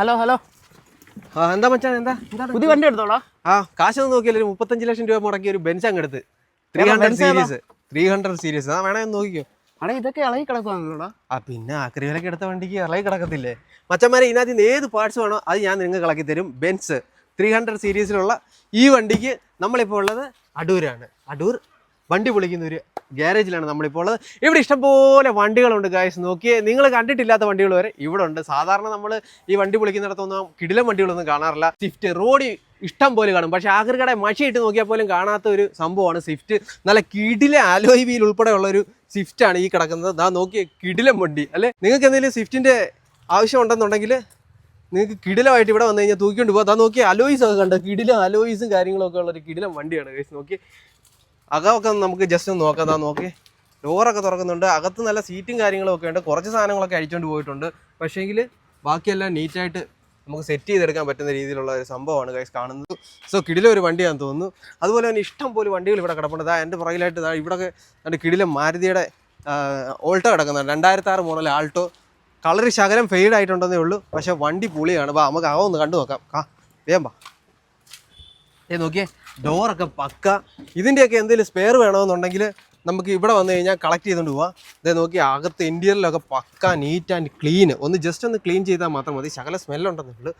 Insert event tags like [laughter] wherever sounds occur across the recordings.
Hello hello ആ എന്താ മച്ചാൻ എന്താ? പുതിയ വണ്ടി എടുത്തോളാ? ആ കാശൊന്നും നോക്കിയാലും ഒരു മുപ്പത്തഞ്ച് ലക്ഷം രൂപ മുടക്കി ഒരു ബെൻസ് അങ്ങ് എടുത്ത്. Three hundred series three hundred series ആ വേണേ നോക്കിക്കോ. അടേ ഇതൊക്കെ ഇളകി കിടക്കുവാണല്ലോടാ. ആ പിന്നെ ആക്രിവിലൊക്കെ എടുത്ത വണ്ടിക്ക് ഇളകി കിടക്കത്തില്ലേ? മച്ചന്മാരെ ഇതിനകത്ത് നിന്ന് ഏത് പാർട്സ് വേണോ അത് ഞാൻ നിങ്ങൾക്ക് ഇളക്കി തരും. ബെൻസ് ത്രീ ഹൺഡ്രഡ് സീരീസിലുള്ള ഈ വണ്ടിക്ക് നമ്മളിപ്പോൾ ഉള്ളത് അടൂരാണ്. അടൂർ വണ്ടി പൊളിക്കുന്ന ഒരു ഗ്യാരേജിലാണ് നമ്മളിപ്പോൾ ഉള്ളത്. ഇവിടെ ഇഷ്ടംപോലെ വണ്ടികളുണ്ട് ഗായസ് നോക്കിയേ നിങ്ങൾ കണ്ടിട്ടില്ലാത്ത വണ്ടികൾ വരെ ഇവിടെ ഉണ്ട്. സാധാരണ നമ്മൾ ഈ വണ്ടി പൊളിക്കുന്നിടത്തൊന്നും കിടിലം വണ്ടികളൊന്നും കാണാറില്ല. സ്വിഫ്റ്റ് റോഡി ഇഷ്ടം പോലെ കാണും. പക്ഷേ ആഗ്രകടെ മഷിയിട്ട് നോക്കിയാൽ പോലും കാണാത്ത ഒരു സംഭവമാണ് സ്വിഫ്റ്റ് നല്ല കിടില ആലോയ് വീൽ ഉൾപ്പെടെയുള്ള ഒരു സ്വിഫ്റ്റ് ആണ് ഈ കിടക്കുന്നത്. ദാ നോക്കിയ കിടിലം വണ്ടി. അല്ലേ? നിങ്ങൾക്ക് എന്തെങ്കിലും സ്വിഫ്റ്റിന്റെ ആവശ്യമുണ്ടെന്നുണ്ടെങ്കിൽ നിങ്ങൾക്ക് കിടിലമായിട്ട് ഇവിടെ വന്നു കഴിഞ്ഞാൽ തൂക്കിക്കൊണ്ട് പോകാം അതാ നോക്കി അലോയിസ് ഒക്കെ കണ്ടോ? കിടിലം അലോയിസും കാര്യങ്ങളൊക്കെ ഉള്ള ഒരു കിടിലം വണ്ടിയാണ് ഗൈസ് നോക്കി അകമൊക്കെ നമുക്ക് ജസ്റ്റ് ഒന്ന് നോക്കാം. നോക്കി. ഡോറൊക്കെ തുറക്കുന്നുണ്ട്. അകത്ത് നല്ല സീറ്റും കാര്യങ്ങളും ഒക്കെ ഉണ്ട്. കുറച്ച് സാധനങ്ങളൊക്കെ അഴിച്ചുകൊണ്ട് പോയിട്ടുണ്ട്. പക്ഷേങ്കിൽ ബാക്കിയെല്ലാം നീറ്റായിട്ട് നമുക്ക് സെറ്റ് ചെയ്തെടുക്കാൻ പറ്റുന്ന രീതിയിലുള്ള ഒരു സംഭവമാണ് ഗൈസ് കാണുന്നത്. സോ കിടിലെ ഒരു വണ്ടിയാണെന്ന് തോന്നുന്നു. അതുപോലെ തന്നെ ഇഷ്ടം പോലെ വണ്ടികൾ ഇവിടെ കിടപ്പുണ്ട്. ദാ എന്റെ പുറകിലായിട്ട് ഇതാ ഇവിടെ എന്റെ കിടിലെ മാരുതിയുടെ ഓൾട്ടോ കിടക്കുന്നുണ്ട്. രണ്ടായിരത്തി ആറ് മോഡൽ ആൾട്ടോ. കളർ ശകലം ഫെയ്ഡ് ആയിട്ടുണ്ടെന്നേ ഉള്ളൂ. പക്ഷേ വണ്ടി പുളിയാണ്. വാ നമുക്ക് അവ ഒന്ന് കണ്ടു നോക്കാം. ആ വേഗം വാ. ഏ നോക്കിയേ ഡോറൊക്കെ പക്ക. ഇതിന്റെയൊക്കെ എന്തെങ്കിലും സ്പെയർ വേണമെന്നുണ്ടെങ്കിൽ നമുക്ക് ഇവിടെ വന്നു കഴിഞ്ഞാൽ കളക്ട് ചെയ്തുകൊണ്ട് പോവാം. ഇതേ നോക്കി അകത്ത് ഇന്റീരിയറിലൊക്കെ പക്ക നീറ്റ് ആൻഡ് ക്ലീൻ ഒന്ന് ജസ്റ്റ് ഒന്ന് ക്ലീൻ ചെയ്താൽ മാത്രം മതി. ശകല സ്മെല്ലുണ്ടെന്നേ ഉള്ളൂ.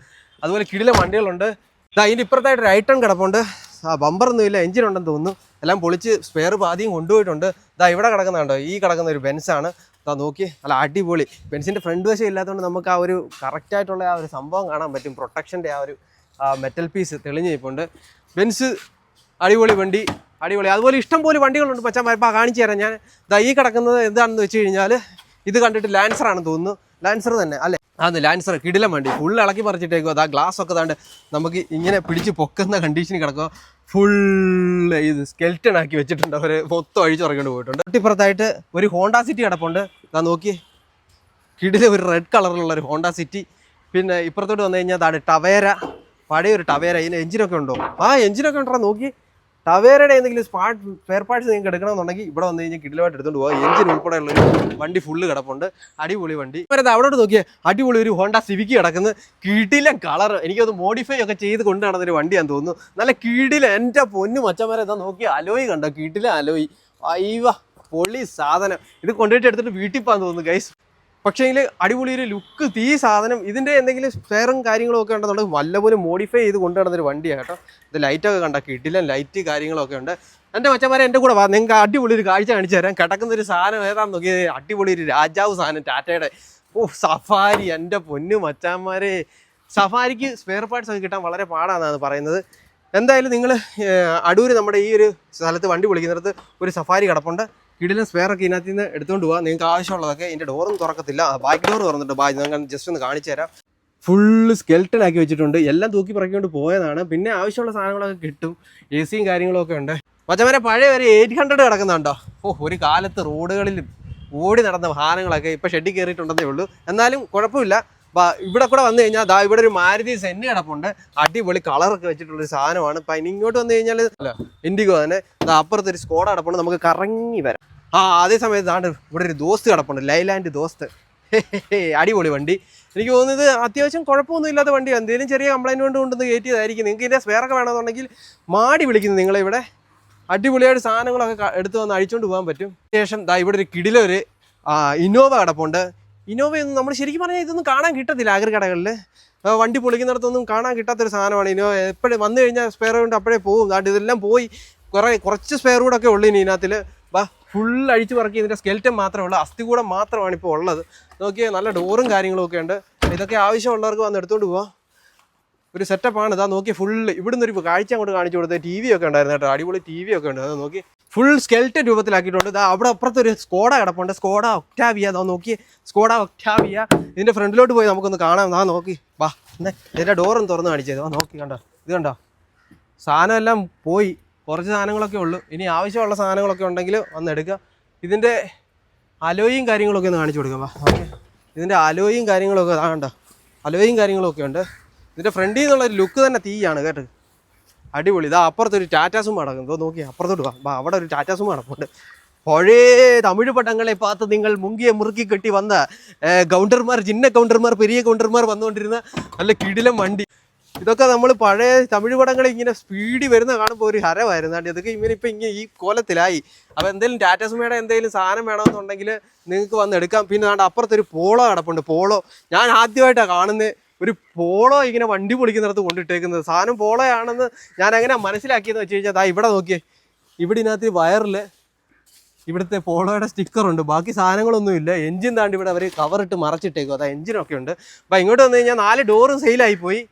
അതുപോലെ കിടിലെ വണ്ടികളുണ്ട്. ഇതാ അതിന്റെ ഇപ്പുറത്തായിട്ട് ഐറ്റം കിടപ്പുണ്ട്. ആ ബമ്പറൊന്നും ഇല്ല എഞ്ചിൻ ഉണ്ടെന്ന് തോന്നുന്നു. എല്ലാം പൊളിച്ച് സ്പെയർ പാതിയും കൊണ്ടുപോയിട്ടുണ്ട്. ഇതാ ഇവിടെ കിടക്കുന്നുണ്ടോ ഈ കിടക്കുന്ന ഒരു ബെൻസാണ് ഇതാ നോക്കി നല്ല അടിപൊളി. ബെൻസിന്റെ ഫ്രണ്ട് വശം ഇല്ലാത്തതുകൊണ്ട് നമുക്ക് ആ ഒരു കറക്റ്റായിട്ടുള്ള ആ ഒരു സംഭവം കാണാൻ പറ്റും. പ്രൊട്ടക്ഷന്റെ ആ ഒരു മെറ്റൽ പീസ് തെളിഞ്ഞ് നിൽപ്പുണ്ട് ബെൻസ് അടിപൊളി വണ്ടി അടിപൊളി. അതുപോലെ ഇഷ്ടം പോലെ വണ്ടികളുണ്ട് പച്ചാൻ മരപ്പാ കാണിച്ചു തരാം ഞാൻ. ദാ ഈ കിടക്കുന്നത് എന്താണെന്ന് വെച്ച് കഴിഞ്ഞാൽ ഇത് കണ്ടിട്ട് ലാൻസർ ആണെന്ന് തോന്നുന്നു. ലാൻസർ തന്നെ അല്ലേ? അതെ ലാൻസർ കിടിലം വണ്ടി. ഫുൾ ഇളക്കി പറിച്ചിട്ടേക്കോ അതാ ഗ്ലാസ് ഒക്കെ താണ്ട് നമുക്ക് ഇങ്ങനെ പിടിച്ച് പൊക്കുന്ന കണ്ടീഷനിൽ കിടക്കുക ഫുൾ ഇത് സ്കെൽറ്റൺ ആക്കി വെച്ചിട്ടുണ്ട് അവർ മൊത്തം ഇറങ്ങിട്ട് പോയിട്ടുണ്ട്. തൊട്ടിപ്പുറത്തായിട്ട് ഒരു ഹോണ്ട സിറ്റി കിടപ്പുണ്ട്. ഇതാ നോക്കി കിടിലെ ഒരു റെഡ് കളറിലുള്ള ഒരു ഹോണ്ട സിറ്റി പിന്നെ ഇപ്പുറത്തോട്ട് വന്നു കഴിഞ്ഞാൽ അതാണ് ടവേര. പഴയ ഒരു ടവേര ഇതിന് എഞ്ചിനൊക്കെ ഉണ്ടോ? ആ എഞ്ചിനൊക്കെ ഉണ്ടോ? നോക്കി. ടവേരയുടെ എന്തെങ്കിലും സ്പാർട്ട് സ്പെയർ പാർട്സ് നിങ്ങൾക്ക് എടുക്കണമെന്നുണ്ടെങ്കിൽ ഇവിടെ വന്നു കഴിഞ്ഞാൽ കിടിലമായിട്ട് എടുത്തുകൊണ്ട് പോകാം എഞ്ചിൻ ഉൾപ്പെടെയുള്ള വണ്ടി ഫുള്ള് കിടപ്പുണ്ട്. അടിപൊളി വണ്ടി. വരുന്നത് അവിടോട്ട് നോക്കിയാൽ അടിപൊളി ഒരു ഹോണ്ട സിവിക്ക് കിടക്കുന്ന. കിടിലം കളർ എനിക്കത് മോഡിഫൈ ഒക്കെ ചെയ്ത് കൊണ്ട് നടന്നൊരു വണ്ടിയാന്ന് തോന്നുന്നു. നല്ല കിടില എന്റെ പൊന്നു മച്ചന്മാരെ ഇതാ നോക്കി. അലോയി കണ്ടോ? കിടില അലോയി. അയ്യ പൊളി സാധനം. ഇത് കൊണ്ടുപോയിട്ട് എടുത്തിട്ട് വീട്ടിൽ പോകാൻ തോന്നുന്നു ഗൈസ് പക്ഷേങ്കിൽ അടിപൊളി ഒരു ലുക്ക് തീ സാധനം ഇതിന്റെ എന്തെങ്കിലും സ്പെയറും കാര്യങ്ങളും ഒക്കെ ഉണ്ടെന്നുണ്ടെങ്കിൽ വല്ലപോലെ മോഡിഫൈ ചെയ്ത് കൊണ്ടുവരുന്ന ഒരു വണ്ടിയാണ് കേട്ടോ. ഇത് ലൈറ്റൊക്കെ കണ്ട കിട്ടില്ല ലൈറ്റ് കാര്യങ്ങളൊക്കെ ഉണ്ട്. എന്റെ മച്ചന്മാരെ എന്റെ കൂടെ വാ നിങ്ങൾക്ക് അടിപൊളി ഒരു കാഴ്ച കാണിച്ചു തരാം. കിടക്കുന്ന ഒരു സാധനം ഏതാണെന്ന് നോക്കി അടിപൊളി ഒരു രാജാവ് സാധനം ടാറ്റയുടെ. ഓ സഫാരി എന്റെ പൊന്നു മച്ചാന്മാരെ. സഫാരിക്ക് സ്പെയർ പാർട്സ് ഒക്കെ കിട്ടാൻ വളരെ പാടാണെന്നാണ് പറയുന്നത്. എന്തായാലും നിങ്ങൾ അടൂർ നമ്മുടെ ഈ ഒരു സ്ഥലത്ത് വണ്ടി വിളിക്കുന്നിടത്ത് ഒരു സഫാരി കിടപ്പുണ്ട്. കിടിലും സ്പെയർ ഒക്കെ ഇതിനകത്ത് നിന്ന് എടുത്തുകൊണ്ട് പോകാം നിങ്ങൾക്ക് ആവശ്യമുള്ളതൊക്കെ ഇതിന്റെ ഡോറും തുറക്കത്തില്ല. ബാക്ക് ഡോർ തുറന്നിട്ട് ബാ ഞാൻ ജസ്റ്റ് ഒന്ന് കാണിച്ചു തരാം. ഫുള്ള് സ്കെൽട്ടൺ ആക്കി വെച്ചിട്ടുണ്ട്. എല്ലാം തൂക്കി പറക്കിക്കൊണ്ട് പോയതാണ്. പിന്നെ ആവശ്യമുള്ള സാധനങ്ങളൊക്കെ കിട്ടും. എ സിയും കാര്യങ്ങളൊക്കെ ഉണ്ട്. മച്ചമാരെ പഴയ ഒരു എയ്റ്റ് ഹൺഡ്രഡ് കിടക്കുന്നുണ്ടോ ഓ ഒരു കാലത്ത് റോഡുകളിലും ഓടി നടന്ന വാഹനങ്ങളൊക്കെ ഇപ്പോൾ ഷെഡിൽ കയറിയിട്ടുണ്ടെന്നേ ഉള്ളൂ. എന്നാലും കുഴപ്പമില്ല. ബാ- ഇവിടെ കൂടെ വന്നു കഴിഞ്ഞാൽ ദാ ഇവിടെ ഒരു മാരുതി സെന്ന് കിടപ്പുണ്ട്. അടിപൊളി കളറൊക്കെ വെച്ചിട്ടുള്ള ഒരു സാധനമാണ്. അപ്പം ഇനി ഇങ്ങോട്ട് വന്നു കഴിഞ്ഞാൽ ഇൻഡിഗോ തന്നെ. ദാ അപ്പുറത്ത് ഒരു സ്കോഡ കിടപ്പുണ്ട്. നമുക്ക് കറങ്ങി വരാം. ആ അതേ സമയത്ത് ദാണ്ട് ഇവിടെ ഒരു ദോസ്ത് കിടപ്പുണ്ട്. ലൈലാൻഡ് ദോസ്ത്. അടിപൊളി വണ്ടി. എനിക്ക് തോന്നുന്നത് അത്യാവശ്യം കുഴപ്പമൊന്നും ഇല്ലാത്ത വണ്ടിയാണ് എന്തെങ്കിലും ചെറിയ കംപ്ലൈന്റ് കൊണ്ട് കൊണ്ടുവന്ന് കയറ്റിയതായിരിക്കും. നിങ്ങൾക്ക് ഇതിന്റെ സ്പെയറൊക്കെ വേണമെന്നുണ്ടെങ്കിൽ മാടി വിളിക്കുന്നു നിങ്ങളിവിടെ അടിപൊളിയായിട്ട് സാധനങ്ങളൊക്കെ എടുത്ത് വന്ന് അഴിച്ചുകൊണ്ട് പോകാൻ പറ്റും. ശേഷം ദാ ഇവിടെ ഒരു കിടിലൊരു ഇന്നോവ കിടപ്പുണ്ട്. ഇന്നോവയൊന്നും നമ്മൾ ശരിക്കും പറഞ്ഞാൽ ഇതൊന്നും കാണാൻ കിട്ടത്തില്ല കടകളിൽ വണ്ടി പൊളിക്കുന്നിടത്തൊന്നും കാണാൻ കിട്ടാത്തൊരു സാധനമാണ് ഇനോ എപ്പോഴും വന്നു കഴിഞ്ഞാൽ സ്പെയർ കൊണ്ട് അപ്പോഴേ പോകും ദാണ്ട് ഇതെല്ലാം പോയി. കുറേ കുറച്ച് സ്പെയർ കൂടൊക്കെ ഉള്ളു ഇനി ഇതിനകത്തിൽ വാ ഫുൾ അഴിച്ച് പറക്കി ഇതിന്റെ സ്കെൽറ്റൻ മാത്രമേ ഉള്ളൂ. അസ്ഥികൂടം മാത്രമാണ് ഇപ്പോൾ ഉള്ളത്. നോക്കിയാൽ നല്ല ഡോറും കാര്യങ്ങളൊക്കെ ഉണ്ട്. ഇതൊക്കെ ആവശ്യമുള്ളവർക്ക് വന്ന് എടുത്തുകൊണ്ട് പോവാം. ഒരു സെറ്റപ്പാണ് ഇതാ നോക്കി ഫുള്ള് ഇവിടുന്ന് ഒരു കാഴ്ച അങ്ങോട്ട് കാണിച്ചു കൊടുത്തത്. ടി വി ഒക്കെ ഉണ്ടായിരുന്നു കേട്ടോ. അടിപൊളി ടി വി ഒക്കെ ഉണ്ട്. അത് നോക്കി. ഫുൾ സ്കെൽറ്റൻ രൂപത്തിലാക്കിയിട്ടുണ്ട്. ഇതാ അവിടെ അപ്പുറത്തൊരു സ്കോഡ കിടപ്പുണ്ട്. സ്കോഡ ഒക്ടാവിയ അതാ നോക്കി. സ്കോഡ ഒക്ടാവിയ ഇതിന്റെ ഫ്രണ്ടിലോട്ട് പോയി നമുക്കൊന്ന് കാണാം. ആ നോക്കി. വാ എന്നെ ഇതിന്റെ ഡോറും തുറന്ന് കാണിച്ചത് ആ നോക്കി കണ്ടോ? ഇത് കണ്ടോ? സാധനമെല്ലാം പോയി. കുറച്ച് സാധനങ്ങളൊക്കെ ഉള്ളൂ. ഇനി ആവശ്യമുള്ള സാധനങ്ങളൊക്കെ ഉണ്ടെങ്കിൽ വന്ന് എടുക്കുക. ഇതിന്റെ അലോയും കാര്യങ്ങളൊക്കെ ഒന്ന് കാണിച്ചു കൊടുക്കാം. വാ ഓക്കെ ഇതിന്റെ അലോയും കാര്യങ്ങളൊക്കെ കണ്ടോ? അലോയും കാര്യങ്ങളൊക്കെ ഉണ്ട്. ഇതിന്റെ ഫ്രണ്ടിൽ നിന്നുള്ള ഒരു ലുക്ക് തന്നെ തീയാണ് കേട്ടോ. അടിപൊളി. ഇതാ അപ്പുറത്തൊരു ടാറ്റാസും മടങ്ങും ഇതോ നോക്കി അപ്പുറത്തോട്ട് വാ. അവിടെ ഒരു ടാറ്റാസും അടപ്പുണ്ട് പഴയ തമിഴ് പടങ്ങളെ പാത്ത് നിങ്ങൾ മുങ്കിയെ മുറുക്കി കെട്ടി വന്ന കൗണ്ടർമാർ ചിന്ന കൗണ്ടർമാർ പെരിയ കൗണ്ടർമാർ വന്നുകൊണ്ടിരുന്ന നല്ല കിടിലം വണ്ടി. ഇതൊക്കെ നമ്മൾ പഴയ തമിഴ് പടങ്ങൾ ഇങ്ങനെ സ്പീഡിൽ വരുന്ന കാണുമ്പോൾ ഒരു ഹരമായിരുന്നു. ഇതൊക്കെ ഇങ്ങനെ ഇപ്പം ഇങ്ങനെ ഈ കോലത്തിലായി. അപ്പോൾ എന്തെങ്കിലും ടാറ്റാസ് മേടം എന്തെങ്കിലും സാധനം വേണമെന്നുണ്ടെങ്കിൽ നിങ്ങൾക്ക് വന്ന് എടുക്കാം. പിന്നെ അപ്പുറത്തൊരു പോളോ കിടപ്പുണ്ട്. പോളോ. ഞാൻ ആദ്യമായിട്ടാണ് കാണുന്നത് ഒരു പോളോ ഇങ്ങനെ വണ്ടി പൊളിക്കുന്നിടത്ത് കൊണ്ടിട്ടേക്കുന്നത്. സാധനം പോളോയാണെന്ന് ഞാൻ എങ്ങനെ മനസ്സിലാക്കിയെന്ന് വെച്ച് കഴിഞ്ഞാൽ ദാ ഇവിടെ നോക്കിയേ. ഇവിടെ ഇതിനകത്ത് വയറിൽ ഇവിടുത്തെ പോളോയുടെ സ്റ്റിക്കറുണ്ട് ബാക്കി സാധനങ്ങളൊന്നുമില്ല എഞ്ചിൻ താണ്ടി ഇവിടെ അവർ കവറിട്ട് മറച്ചിട്ടേക്കും അതാ എഞ്ചിനൊക്കെ ഉണ്ട്. അപ്പം ഇങ്ങോട്ട് വന്നു കഴിഞ്ഞാൽ നാല് ഡോറും സെയിലായി പോയി.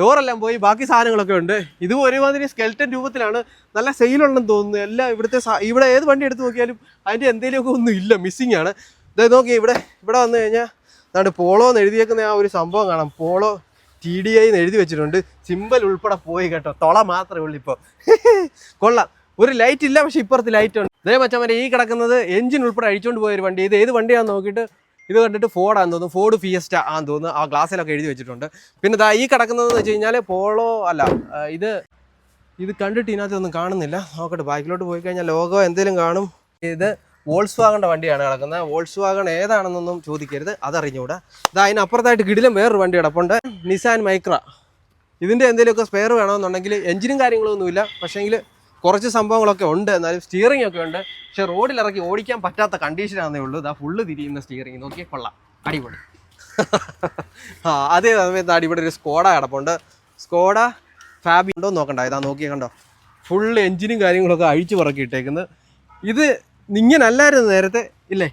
ഡോറെല്ലാം പോയി. ബാക്കി സാധനങ്ങളൊക്കെ ഉണ്ട്. ഇത് ഒരുമാതിരി സ്കെൽറ്റൻ രൂപത്തിലാണ്. നല്ല സെയിലുണ്ടെന്ന് തോന്നുന്നു. എല്ലാം ഇവിടുത്തെ ഇവിടെ ഏത് വണ്ടി എടുത്ത് നോക്കിയാലും അതിന്റെ എന്തെങ്കിലുമൊക്കെ ഒന്നും ഇല്ല. മിസ്സിങ് ആണ്. നോക്കി ഇവിടെ ഇവിടെ വന്നു കഴിഞ്ഞാൽ അതാണ്ട് പോളോ എന്ന് എഴുതിയേക്കുന്ന ആ ഒരു സംഭവം കാണാം. പോളോ ടി ഡി ഐ എന്ന് എഴുതി വെച്ചിട്ടുണ്ട്. സിമ്പൽ ഉൾപ്പെടെ പോയി കേട്ടോ. തൊള മാത്രമേ ഉള്ളൂ ഇപ്പോൾ [laughs] കൊള്ളാം. ഒരു ലൈറ്റ് ഇല്ല പക്ഷേ ഇപ്പുറത്ത് ലൈറ്റ് ഉണ്ട്. ഇതേ മച്ചമ്മരെ ഈ കിടക്കുന്നത് എഞ്ചിൻ ഉൾപ്പെടെ അഴിച്ചുകൊണ്ട് പോയൊരു വണ്ടി. ഇത് ഏത് വണ്ടിയാണെന്ന് നോക്കിയിട്ട് ഇത് കണ്ടിട്ട് ഫോർഡാന്ന് തോന്നുന്നു. ഫോർഡ് ഫിയസ്റ്റ ആന്ന് തോന്നുന്നു. ആ ഗ്ലാസ്സിലൊക്കെ എഴുതി വെച്ചിട്ടുണ്ട്. പിന്നെ ദാ ഈ കിടക്കുന്നതെന്ന് വെച്ച് കഴിഞ്ഞാൽ പോളോ അല്ല ഇത് ഇത് കണ്ടിട്ട് ഇതിനകത്തൊന്നും കാണുന്നില്ല. നോക്കട്ടെ ബാക്കിലോട്ട് പോയി കഴിഞ്ഞാൽ ലോഗോ എന്തെങ്കിലും കാണും. ഇത് വോൾസ് വാഗണിന്റെ വണ്ടിയാണ് കിടക്കുന്നത്. വോൾസ് വാഗൺ ഏതാണെന്നൊന്നും ചോദിക്കരുത്. അതറിഞ്ഞുകൂടാ. ഇതാ അതിനപ്പുറത്തായിട്ട് കിടിലും വേറൊരു വണ്ടി കിടപ്പുണ്ട്. നിസാൻ മൈക്ര ഇതിന്റെ എന്തെങ്കിലുമൊക്കെ സ്പെയർ വേണമെന്നുണ്ടെങ്കിൽ എഞ്ചിനും കാര്യങ്ങളൊന്നുമില്ല പക്ഷേങ്കിൽ കുറച്ച് സംഭവങ്ങളൊക്കെ ഉണ്ട്. എന്നാലും സ്റ്റിയറിംഗ് ഒക്കെ ഉണ്ട്. പക്ഷേ റോഡിൽ ഇറക്കി ഓടിക്കാൻ പറ്റാത്ത കണ്ടീഷനാണെന്നേ ഉള്ളൂ. ഇതാ ഫുള്ള് തിരിയുന്ന സ്റ്റിയറിംഗ് നോക്കിയാൽ കൊള്ളാം. അടിപൊളി. [laughs] ആ അതേ സമയത്ത് അടിപൊളി ഒരു സ്കോഡ കിടപ്പുണ്ട്. സ്കോഡ ഫാബി ഉണ്ടോ നോക്കണ്ട. ഇതാ നോക്കിയേ കണ്ടോ. ഫുൾ എഞ്ചിനും കാര്യങ്ങളൊക്കെ അഴിച്ചു പറക്കി ഇട്ടേക്കുന്നത്. ഇത് ഇങ്ങനല്ലായിരുന്നു നേരത്തെ. ഇല്ലേ?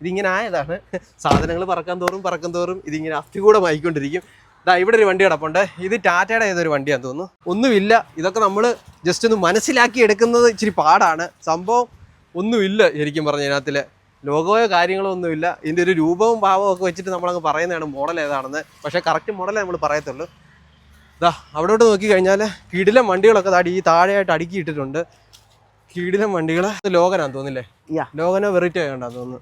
ഇതിങ്ങനെ ആയതാണ്. സാധനങ്ങൾ പറക്കാൻ തോറും പറക്കും തോറും ഇതിങ്ങനെ അസ്ഥികൂടമായിക്കൊണ്ടിരിക്കും. ഇതാ ഇവിടെ ഒരു വണ്ടി കിടപ്പുണ്ട്. ഇത് ടാറ്റയുടെ ഏതൊരു വണ്ടിയാന്ന് തോന്നുന്നു. ഒന്നുമില്ല. ഇതൊക്കെ നമ്മൾ ജസ്റ്റ് ഒന്ന് മനസ്സിലാക്കി എടുക്കുന്നത് ഇച്ചിരി പാടാണ്. സംഭവം ഒന്നുമില്ല ശരിക്കും പറഞ്ഞ ഇതിനകത്തിൽ ലോഗോയോ കാര്യങ്ങളോ ഒന്നുമില്ല. ഇതിന്റെ ഒരു രൂപവും ഭാവവും ഒക്കെ വെച്ചിട്ട് നമ്മളങ്ങ് പറയുന്നതാണ് മോഡൽ ഏതാണെന്ന്. പക്ഷേ കറക്റ്റ് മോഡലേ നമ്മൾ പറയത്തുള്ളൂ. ഇതാ അവിടോട്ട് നോക്കി കിടിലം വണ്ടികളൊക്കെ ഈ താഴെയായിട്ട് അടുക്കിയിട്ടിട്ടുണ്ട് കിടിലം വണ്ടികൾ ലോകനാന്ന് തോന്നില്ലേ. ലോകനോ വെറൈറ്റി കണ്ടാന്ന് തോന്നുന്നു.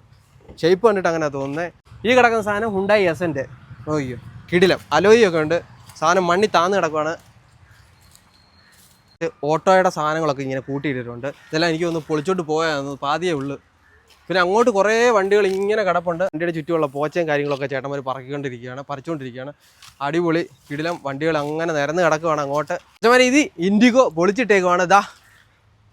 ഷേപ്പ് കണ്ടിട്ട് അങ്ങനെ തോന്നുന്നത് ഈ കിടക്കുന്ന സാധനം ഹുണ്ടായി എസന്റെ നോക്കിയോ കിടിലം. അലോയി ഒക്കെ ഉണ്ട്. സാധനം മണ്ണി താന്ന് കിടക്കുവാണ്. ഓട്ടോയുടെ സാധനങ്ങളൊക്കെ ഇങ്ങനെ കൂട്ടിയിട്ടിട്ടുണ്ട്. ഇതെല്ലാം എനിക്ക് ഒന്ന് പൊളിച്ചോണ്ട് പോയാന്ന് പാതിയേ ഉള്ളു. പിന്നെ അങ്ങോട്ട് കുറേ വണ്ടികൾ ഇങ്ങനെ കിടപ്പുണ്ട്. വണ്ടിയുടെ ചുറ്റുമുള്ള പോച്ചയും കാര്യങ്ങളൊക്കെ ചേട്ടന്മാർ പറക്കിക്കൊണ്ടിരിക്കുകയാണ് പറിച്ചുകൊണ്ടിരിക്കുകയാണ് അടിപൊളി കിടിലം വണ്ടികൾ അങ്ങനെ നിരന്ന് കിടക്കുവാണ് അങ്ങോട്ട്. ചേട്ടന്മാരെ ഇത് ഇൻഡിഗോ പൊളിച്ചിട്ടേക്കുവാണ്. ഇതാ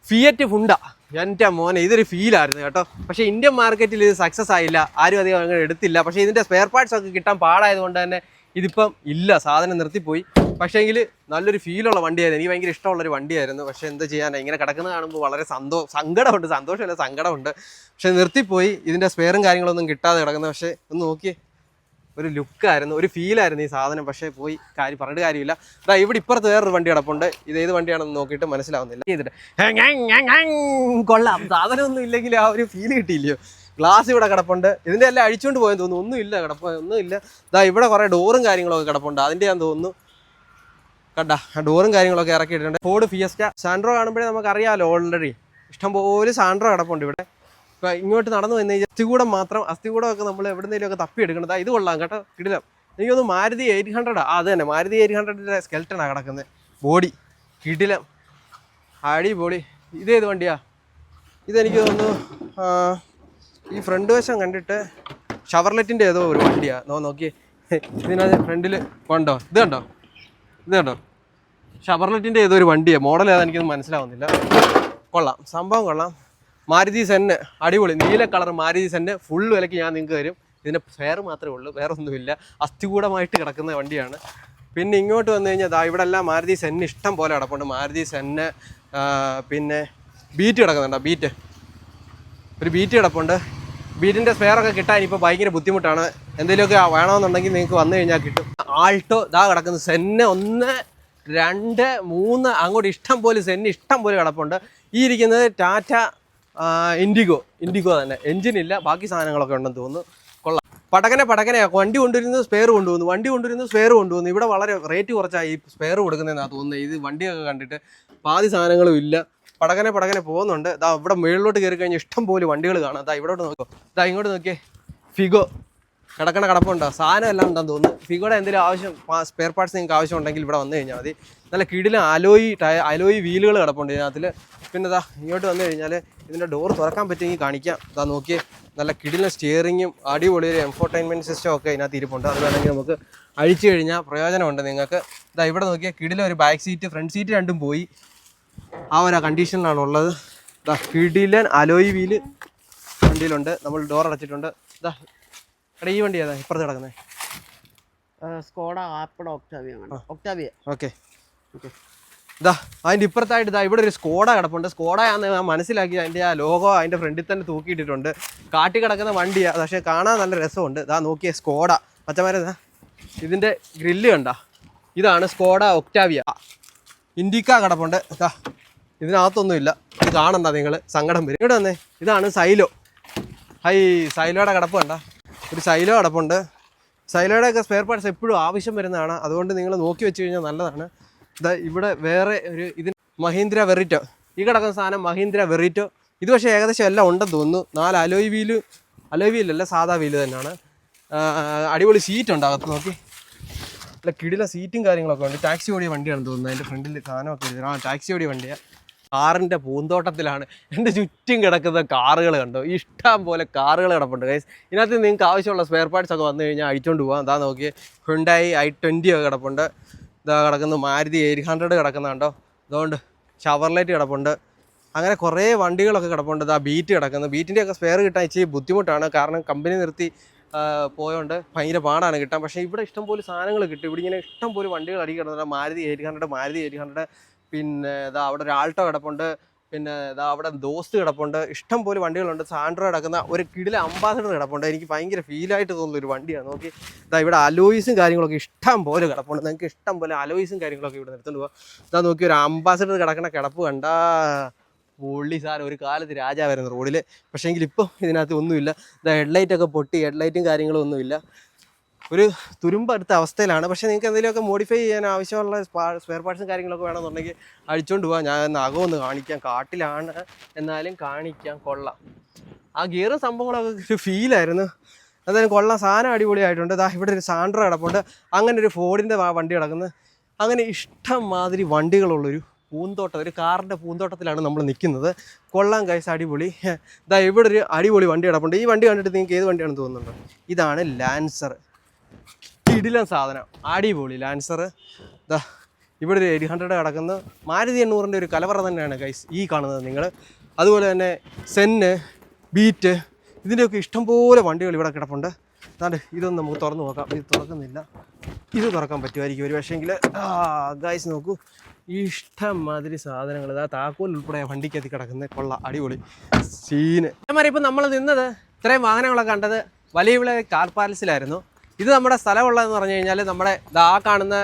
ഫിയറ്റ് ഫുണ്ട എന്റെ മോനെ ഇതൊരു ഫീലായിരുന്നു കേട്ടോ. പക്ഷേ ഇന്ത്യൻ മാർക്കറ്റിൽ ഇത് സക്സസ് ആയില്ല. ആരും അധികം അങ്ങനെ എടുത്തില്ല. പക്ഷേ ഇതിന്റെ സ്പെയർ പാർട്സ് ഒക്കെ കിട്ടാൻ പാടായതുകൊണ്ട് തന്നെ ഇതിപ്പം ഇല്ല. സാധനം നിർത്തിപ്പോയി. പക്ഷേങ്കിൽ നല്ലൊരു ഫീലുള്ള വണ്ടിയായിരുന്നു. എനിക്ക് ഭയങ്കര ഇഷ്ടമുള്ളൊരു വണ്ടിയായിരുന്നു. പക്ഷേ എന്താ ചെയ്യാൻ ഇങ്ങനെ കിടക്കുന്നത് കാണുമ്പോൾ വളരെ സന്തോ സങ്കടമുണ്ട്. സന്തോഷമല്ല സങ്കടമുണ്ട്. പക്ഷേ നിർത്തിപ്പോയി. ഇതിന്റെ സ്പെയറും കാര്യങ്ങളൊന്നും കിട്ടാതെ കിടക്കുന്നത് പക്ഷേ ഒന്ന് നോക്കിയേ. ഒരു ലുക്കായിരുന്നു ഒരു ഫീലായിരുന്നു ഈ സാധനം. പക്ഷേ പോയി കാര്യം പറഞ്ഞിട്ട് കാര്യമില്ല. അതാ ഇവിടെ ഇപ്പുറത്ത് വേറൊരു വണ്ടി കിടപ്പുണ്ട്. ഇത് ഏത് വണ്ടിയാണെന്ന് നോക്കിയിട്ട് മനസ്സിലാവുന്നില്ല. കൊള്ളാം. സാധനമൊന്നും ഇല്ലെങ്കിൽ ആ ഒരു ഫീൽ കിട്ടിയില്ലയോ? ഗ്ലാസ് ഇവിടെ കിടപ്പുണ്ട്. ഇതിന്റെ എല്ലാം അഴിച്ചുകൊണ്ട് പോയെന്ന് തോന്നുന്നു. ഒന്നുമില്ല കിടപ്പ് ഒന്നുമില്ല ഇതാ ഇവിടെ കുറേ ഡോറും കാര്യങ്ങളൊക്കെ കിടപ്പുണ്ട്. അതിന്റെ ഞാൻ തോന്നുന്നു. കണ്ട ഡോറും കാര്യങ്ങളൊക്കെ ഇറക്കിയിട്ടുണ്ട്. ഫോർഡ് ഫിയസ്റ്റ സാൻഡ്രോ കാണുമ്പോഴേ നമുക്ക് അറിയാമല്ലോ ഓൾറെഡി ഇഷ്ടംപോലെ സാൻഡ്രോ കിടപ്പുണ്ട് ഇവിടെ. ഇപ്പം ഇങ്ങോട്ട് നടന്നു വന്നു കഴിഞ്ഞാൽ അസ്ഥികൂടം മാത്രം അസ്ഥികൂടമൊക്കെ നമ്മൾ എവിടെന്നെങ്കിലും ഒക്കെ തപ്പി എടുക്കണം ദാ ഇത് കൊള്ളാം കേട്ടോ കിടിലം. എനിക്കൊന്ന് മാരുതി എയ്റ്റ് ആ അത് തന്നെ മാരുതി എയ്റ്റ് ഹൺഡ്രഡിന്റെ സ്കെൽട്ടനാണ് കിടക്കുന്നത് ബോഡി കിടിലം. അടിപൊളി. ഇതേത് വണ്ടിയാ? ഇതെനിക്ക് തോന്നുന്നു ഈ ഫ്രണ്ട് വശം കണ്ടിട്ട് ഷവർലെറ്റിന്റെ ഏതോ ഒരു വണ്ടിയാ. നോ നോക്കിയേ. ഇതിനകത്ത് ഫ്രണ്ടിൽ കണ്ടോ? ഇത് കണ്ടോ? ഇത് കണ്ടോ? ഷവർലെറ്റിന്റെ ഏതോ ഒരു വണ്ടിയാണ് മോഡൽ ഏതാ എനിക്കൊന്നും മനസ്സിലാവുന്നില്ല. കൊള്ളാം. സംഭവം കൊള്ളാം. മാരുതി സെന്ന് അടിപൊളി നീല കളർ മാരുതി സെന്ന് ഫുൾ വിലയ്ക്ക് ഞാൻ നിങ്ങൾക്ക് തരും. ഇതിന്റെ ഫെയർ മാത്രമേ ഉള്ളൂ വേറെ ഒന്നുമില്ല. അസ്ഥികൂടമായിട്ട് കിടക്കുന്ന വണ്ടിയാണ്. പിന്നെ ഇങ്ങോട്ട് വന്നു കഴിഞ്ഞാൽ ദാ ഇവിടെ എല്ലാം മാരുതി സെന്ന് ഇഷ്ടം പോലെ കിടപ്പുണ്ട്. മാരുതി സെന്ന് പിന്നെ ബീറ്റ് കിടക്കുന്നുണ്ടോ ബീറ്റ്. ഒരു ബീറ്റ് കിടപ്പുണ്ട്. ബീറ്റിന്റെ സ്പെയറൊക്കെ കിട്ടാൻ ഇപ്പോൾ ഭയങ്കര ബുദ്ധിമുട്ടാണ്. എന്തെങ്കിലുമൊക്കെ വേണമെന്നുണ്ടെങ്കിൽ നിങ്ങൾക്ക് വന്നു കഴിഞ്ഞാൽ കിട്ടും. ആൾട്ടോ ഇതാ കിടക്കുന്നത് സെന്ന് ഒന്ന് രണ്ട് മൂന്ന് അങ്ങോട്ട് ഇഷ്ടം പോലെ സെന്ന് ഇഷ്ടം പോലെ കിടപ്പുണ്ട്. ഈ ഇരിക്കുന്നത് ടാറ്റ ഇൻഡിഗോ ഇൻഡിഗോ തന്നെ. എഞ്ചിനില്ല ബാക്കി സാധനങ്ങളൊക്കെ ഉണ്ടെന്ന് തോന്നുന്നു. കൊള്ളാം. പടകനെ പടകനെ വണ്ടി കൊണ്ടുവരുന്നത് സ്പെയർ കൊണ്ടുവന്നു. വണ്ടി കൊണ്ടുവരുന്നത് സ്പെയർ കൊണ്ടുവന്നു. ഇവിടെ വളരെ റേറ്റ് കുറച്ചായി ഈ സ്പെയർ കൊടുക്കുന്നതെന്നാണ് തോന്നുന്നത്. ഇത് വണ്ടിയൊക്കെ കണ്ടിട്ട് പാതി സാധനങ്ങളും ഇല്ല. പടകനെ പടകനെ പോകുന്നുണ്ട്. ഇതാ ഇവിടെ മുകളിലോട്ട് കയറി കഴിഞ്ഞാൽ ഇഷ്ടം പോലെ വണ്ടികൾ കാണാം. ഇതാ ഇവിടോട്ട് നോക്കോ. ഇതാ ഇങ്ങോട്ട് നോക്കിയേ. ഫിഗോ കിടക്കണ കിടപ്പുണ്ടോ? സാധനം എല്ലാം ഉണ്ടെന്ന് തോന്നുന്നു. ഫിഗോടെ എന്തെങ്കിലും ആവശ്യം സ്പെയർ പാർട്സ് നിങ്ങൾക്ക് ആവശ്യം ഉണ്ടെങ്കിൽ ഇവിടെ വന്നു കഴിഞ്ഞാൽ മതി. നല്ല കിടിലും അലോയി ടയർ അലോയി വീലുകൾ കിടപ്പുണ്ട് ഇതിനകത്തിൽ പിന്നെ ഇതാ ഇങ്ങോട്ട് വന്നു കഴിഞ്ഞാൽ ഇതിന്റെ ഡോർ തുറക്കാൻ പറ്റുമെങ്കിൽ കാണിക്കാം. ഇതാ നോക്കിയേ നല്ല കിടിലൻ സ്റ്റിയറിങ്ങും അടിപൊളി ഒരു എൻഫോർടൈൻമെന്റ് സിസ്റ്റം ഒക്കെ ഇതിനകത്ത് ഇരിപ്പുണ്ട്. അത് വേണമെങ്കിൽ നമുക്ക് അഴിച്ചു കഴിഞ്ഞാൽ പ്രയോജനമുണ്ട് നിങ്ങൾക്ക്. ഇതാ ഇവിടെ നോക്കിയാൽ കിടിലൻ ഒരു ബാക്ക് സീറ്റ് ഫ്രണ്ട് സീറ്റ് രണ്ടും പോയി. ആ ഒരു കണ്ടീഷനിലാണ് ഉള്ളത്. ഇതാ കിടിലൻ അലോയി വീൽ വണ്ടിയിലുണ്ട് നമ്മൾ ഡോർ അടച്ചിട്ടുണ്ട്. ഇതാ എടാ ഈ വണ്ടി ഏതാ? ഇപ്പുറത്ത് കിടക്കുന്നത് സ്കോഡ ആപ്പിട ഒക്ടാവിയ ഒക്ടാവിയ. ഓക്കെ. ഓക്കെ. ഇതാ അതിന്റെ ഇപ്പുറത്തായിട്ട് ഇതാ ഇവിടെ ഒരു സ്കോഡ കിടപ്പുണ്ട്. സ്കോഡയാന്ന് ഞാൻ മനസ്സിലാക്കി. അതിന്റെ ആ ലോഗോ അതിന്റെ ഫ്രണ്ടിൽ തന്നെ തൂക്കിയിട്ടിട്ടുണ്ട്. കാട്ടി കിടക്കുന്ന വണ്ടിയാണ് പക്ഷേ കാണാൻ നല്ല രസമുണ്ട്. ഇതാ നോക്കിയ സ്കോഡ. പച്ചമാരെ ഇതാ ഇതിന്റെ ഗ്രില്ല് കണ്ട. ഇതാണ് സ്കോഡ ഒക്ടാവിയ. ഇൻഡിക്ക കിടപ്പുണ്ട്. ഇതാ ഇതിനകത്തൊന്നുമില്ല. ഇത് കാണണ്ട നിങ്ങൾ സങ്കടം വരും. ഇവിടെ വന്നേ. ഇതാണ് സൈലോ. ഹൈ സൈലോയുടെ കിടപ്പ് കണ്ട. ഒരു സൈലോ അടപ്പുണ്ട്. സൈലോയുടെ ഒക്കെ സ്പെയർ പാർട്സ് എപ്പോഴും ആവശ്യം വരുന്നതാണ്. അതുകൊണ്ട് നിങ്ങൾ നോക്കി വെച്ച് കഴിഞ്ഞാൽ നല്ലതാണ്. ഇതാ ഇവിടെ വേറെ ഒരു ഇതിന് മഹീന്ദ്ര വെറിറ്റോ. ഈ കിടക്കുന്ന സാധനം മഹീന്ദ്ര വെറിറ്റോ. ഇത് പക്ഷേ ഏകദേശം എല്ലാം ഉണ്ടെന്ന് തോന്നുന്നു. നാല് അലോയ് വീൽ അലോയ് വീലല്ല സാധാ വീൽ തന്നെയാണ്. അടിപൊളി സീറ്റ് ഉണ്ട് അകത്ത് നോക്കി. അല്ല കിടില സീറ്റും കാര്യങ്ങളൊക്കെ ഉണ്ട്. ടാക്സി ഓടിയ വണ്ടിയാണെന്ന് തോന്നുന്നത് അതിന്റെ ഫ്രണ്ടിൽ സാധനമൊക്കെ ആ ടാക്സി ഓടിയ വണ്ടിയാണ് കാറിന്റെ പൂന്തോട്ടത്തിലാണ്. എന്റെ ചുറ്റും കിടക്കുന്ന കാറുകൾ കണ്ടോ? ഇഷ്ടം പോലെ കാറുകൾ കിടപ്പുണ്ട്. ഗൈസ് ഇതിനകത്ത് നിങ്ങൾക്ക് ആവശ്യമുള്ള സ്പെയർ പാർട്സ് ഒക്കെ വന്നു കഴിഞ്ഞാൽ അഴിച്ചുകൊണ്ട് പോകാം അതാ നോക്കി ഹുണ്ടായി ഐ ട്വന്റി ഒക്കെ കിടപ്പുണ്ട്. ഇതാ കിടക്കുന്നു മാരുതി എയ്റ്റ് ഹൺഡ്രഡ് കിടക്കുന്നുണ്ടോ അതുകൊണ്ട് ഷവർലൈറ്റ് കിടപ്പുണ്ട്. അങ്ങനെ കുറേ വണ്ടികളൊക്കെ കിടപ്പുണ്ട്. ഇതാ ബീറ്റ് കിടക്കുന്നു. ബീറ്റിന്റെ ഒക്കെ സ്പെയർ കിട്ടാൻ ഇച്ചിരി ബുദ്ധിമുട്ടാണ്. കാരണം കമ്പനി നിർത്തി പോയോണ്ട് ഭയങ്കര പാടാണ് കിട്ടാൻ. പക്ഷേ ഇവിടെ ഇഷ്ടംപോലെ സാധനങ്ങൾ കിട്ടും. ഇവിടെ ഇങ്ങനെ ഇഷ്ടംപോലെ വണ്ടികൾ അടി Maruti eight hundred Maruti eight hundred പിന്നെ ഇതാ അവിടെ ഒരു ആൾട്ടോ കിടപ്പുണ്ട്. പിന്നെ ഇതാ അവിടെ ദോസ്ത് കിടപ്പുണ്ട്. ഇഷ്ടം പോലെ വണ്ടികളുണ്ട്. സാൻഡ്രോ കിടക്കുന്ന ഒരു കിടില അംബാസഡർ കിടപ്പുണ്ട്. എനിക്ക് ഭയങ്കര ഫീലായിട്ട് തോന്നുന്ന ഒരു വണ്ടിയാണ്. നോക്കി. ഇതാ ഇവിടെ അലോയിസും കാര്യങ്ങളൊക്കെ ഇഷ്ടം പോലെ കിടപ്പുണ്ട്. നിങ്ങൾക്ക് ഇഷ്ടം പോലെ അലോയിസും കാര്യങ്ങളൊക്കെ ഇവിടെ നിർത്തുന്നു പോകാം ഇതാ നോക്കി ഒരു അംബാസഡർ കിടക്കുന്ന കിടപ്പ് കണ്ട പുള്ളി സാർ ഒരു കാലത്ത് രാജാവായിരുന്നു റോഡിൽ പക്ഷേ എങ്കിൽ ഇപ്പം ഇതിനകത്ത് ഒന്നുമില്ല. ഇതാ ഹെഡ്ലൈറ്റൊക്കെ പൊട്ടി. ഹെഡ്ലൈറ്റും കാര്യങ്ങളും ഒന്നുമില്ല. ഒരു തുരുമ്പെടുത്ത അവസ്ഥയിലാണ്. പക്ഷേ നിങ്ങൾക്ക് എന്തെങ്കിലുമൊക്കെ മോഡിഫൈ ചെയ്യാൻ ആവശ്യമുള്ള സ്പെയർ പാർട്സും കാര്യങ്ങളൊക്കെ വേണമെന്നുണ്ടെങ്കിൽ അഴിച്ചുകൊണ്ട് പോകാം ഞാൻ നഖം ഒന്ന് കാണിക്കാം. കാട്ടിലാണ്. എന്നാലും കാണിക്കാം. കൊള്ളാം. ആ ഗിയറും സംഭവങ്ങളൊക്കെ ഒരു ഫീലായിരുന്നു എന്തായാലും കൊള്ളാം. സാധനം അടിപൊളിയായിട്ടുണ്ട്. ദാ ഇവിടെ ഒരു സാൻഡർ കിടപ്പുണ്ട്. അങ്ങനെ ഒരു ഫോർഡിന്റെ വണ്ടി കിടക്കുന്നത് അങ്ങനെ ഇഷ്ടം മാതിരി വണ്ടികളുള്ളൊരു പൂന്തോട്ടം ഒരു കാറിന്റെ പൂന്തോട്ടത്തിലാണ് നമ്മൾ നിൽക്കുന്നത്. കൊള്ളാം കൈസ് അടിപൊളി. ഇതാ ഇവിടെ ഒരു അടിപൊളി വണ്ടി കിടപ്പുണ്ട്. ഈ വണ്ടി കണ്ടിട്ട് നിങ്ങൾക്ക് ഏത് വണ്ടിയാണെന്ന് തോന്നുന്നുണ്ടോ? ഇതാണ് ലാൻസർ കിടിലൻ സാധനം. അടിപൊളി ലാൻസർ ദാ ഇവിടെ ഒരു എയ്റ്റ് ഹൺഡ്രഡ് കിടക്കുന്ന. മാരുതി എണ്ണൂറിന്റെ ഒരു കലവറ തന്നെയാണ് ഗൈസ് ഈ കാണുന്നത് നിങ്ങൾ അതുപോലെ തന്നെ സെന്ന് ബീറ്റ് ഇതിന്റെയൊക്കെ ഇഷ്ടംപോലെ വണ്ടികൾ ഇവിടെ കിടപ്പുണ്ട്. അതാണ്ട് ഇതൊന്ന് നമുക്ക് തുറന്നു നോക്കാം. ഇത് തുറക്കുന്നില്ല. ഇത് തുറക്കാൻ പറ്റുമായിരിക്കും ഒരു പക്ഷേങ്കിൽ ഗൈസ് നോക്കൂ. ഇഷ്ടംമാതിരി സാധനങ്ങൾ. ഇതാ താക്കോൽ ഉൾപ്പെടെ വണ്ടിക്കകത്ത് കിടക്കുന്ന. കൊള്ള അടിപൊളി. സീന് ഇപ്പം നമ്മൾ നിന്നത് ഇത്രയും വാഹനങ്ങളൊക്കെ കണ്ടത് വലിയ കാർ പാലസിലായിരുന്നു ഇത് നമ്മുടെ സ്ഥലമുള്ളതെന്ന് പറഞ്ഞു കഴിഞ്ഞാൽ നമ്മുടെ ദാ കാണുന്ന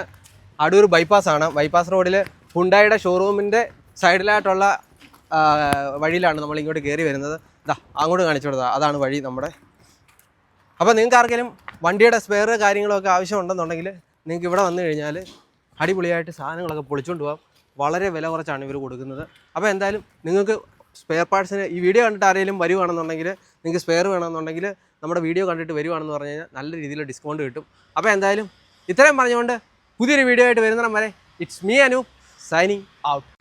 അടൂർ ബൈപ്പാസ് ആണ്. ബൈപ്പാസ് റോഡിൽ ഹുണ്ടായുടെ ഷോറൂമിന്റെ സൈഡിലായിട്ടുള്ള വഴിയിലാണ് നമ്മൾ ഇങ്ങോട്ട് കയറി വരുന്നത്. ദാ അങ്ങോട്ട് കാണിച്ചു കൊടുത്താൽ അതാണ് വഴി നമ്മുടെ. അപ്പോൾ നിങ്ങൾക്ക് ആർക്കെങ്കിലും വണ്ടിയുടെ സ്പെയർ കാര്യങ്ങളൊക്കെ ആവശ്യമുണ്ടെന്നുണ്ടെങ്കിൽ നിങ്ങൾക്ക് ഇവിടെ വന്നു കഴിഞ്ഞാൽ അടിപൊളിയായിട്ട് സാധനങ്ങളൊക്കെ പൊളിച്ചുകൊണ്ട് പോകാം വളരെ വില കുറച്ചാണ് ഇവർ കൊടുക്കുന്നത്. അപ്പോൾ എന്തായാലും നിങ്ങൾക്ക് സ്പെയർ പാർട്സിന് ഈ വീഡിയോ കണ്ടിട്ട് ആരെങ്കിലും വരുവാണെന്നുണ്ടെങ്കിൽ നിങ്ങൾക്ക് സ്പെയർ വേണമെന്നുണ്ടെങ്കിൽ നമ്മുടെ വീഡിയോ കണ്ടിട്ട് വരുവാണെന്ന് പറഞ്ഞു കഴിഞ്ഞാൽ നല്ല രീതിയിൽ ഡിസ്കൗണ്ട് കിട്ടും. അപ്പോൾ എന്തായാലും ഇത്രയും പറഞ്ഞുകൊണ്ട് പുതിയൊരു വീഡിയോ ആയിട്ട് വരുന്നിടം വരെ it's me Anu signing out